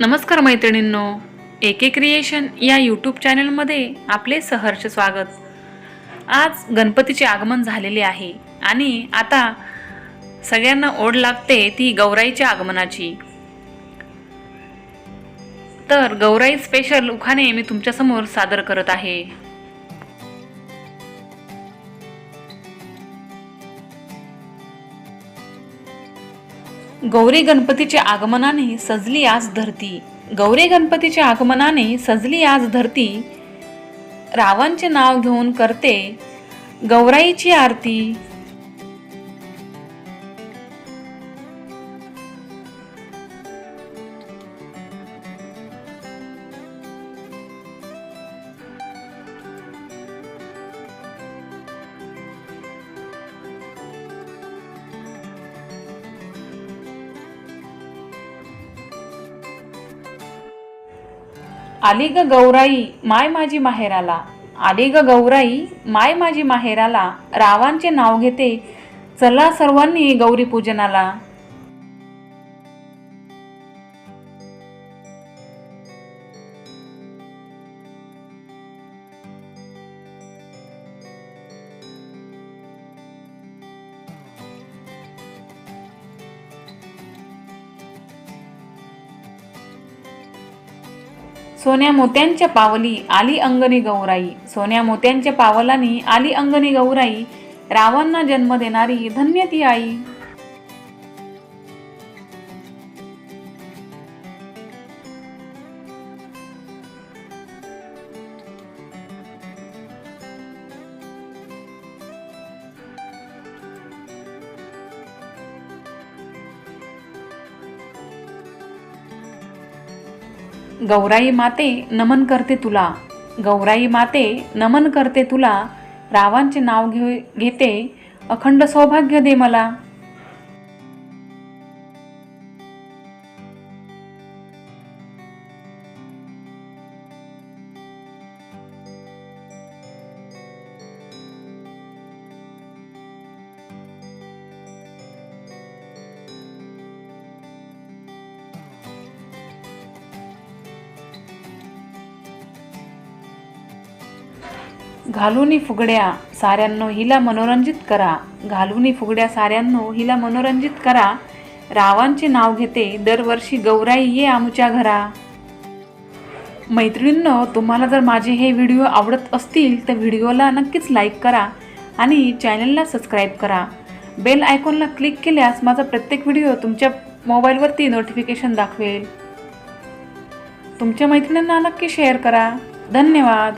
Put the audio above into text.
नमस्कार मैत्रिणींनो. ए के क्रिएशन या यूट्यूब चॅनलमध्ये आपले सहर्ष स्वागत. आज गणपतीचे आगमन झालेले आहे आणि आता सगळ्यांना ओढ लागते ती गौराईच्या आगमनाची. तर गौराई स्पेशल उखाणे मी तुमच्यासमोर सादर करत आहे. गौरी गणपतीच्या आगमनाने सजली आज धरती. गौरी गणपतीच्या आगमनाने सजली आज धरती. रावांचे नाव घेऊन करते गौराईची आरती. आली ग गौराई माय माझी माहेराला. आली ग गौराई माय माझी माहेराला. रावांचे नाव घेते. चला सर्वांनी गौरी पूजनाला सोन्या मोत्यांच्या पावली आली अंगणी गौराई. सोन्या मोत्यांच्या पावलानी आली अंगणी गौराई. रावांना जन्म देणारी धन्य ती आई. गौराई माते नमन करते तुला. गौराई माते नमन करते तुला. रावांचे नाव घे घेते. अखंड सौभाग्य दे मला. घालुनी फुगड्या साऱ्यांनो हिला मनोरंजित करा. घालुनी फुगड्या साऱ्यांनो हिला मनोरंजित करा. रावांचे नाव घेते दरवर्षी गौराई ये आमच्या घरा. मैत्रिणींनो तुम्हाला जर माझे हे व्हिडिओ आवडत असतील तर व्हिडिओला नक्कीच लाईक करा आणि चॅनलला सबस्क्राईब करा. बेल आयकॉनला क्लिक केल्यास माझा प्रत्येक व्हिडिओ तुमच्या मोबाईलवरती नोटिफिकेशन दाखवेल. तुमच्या मैत्रिणींना नक्की शेअर करा. धन्यवाद.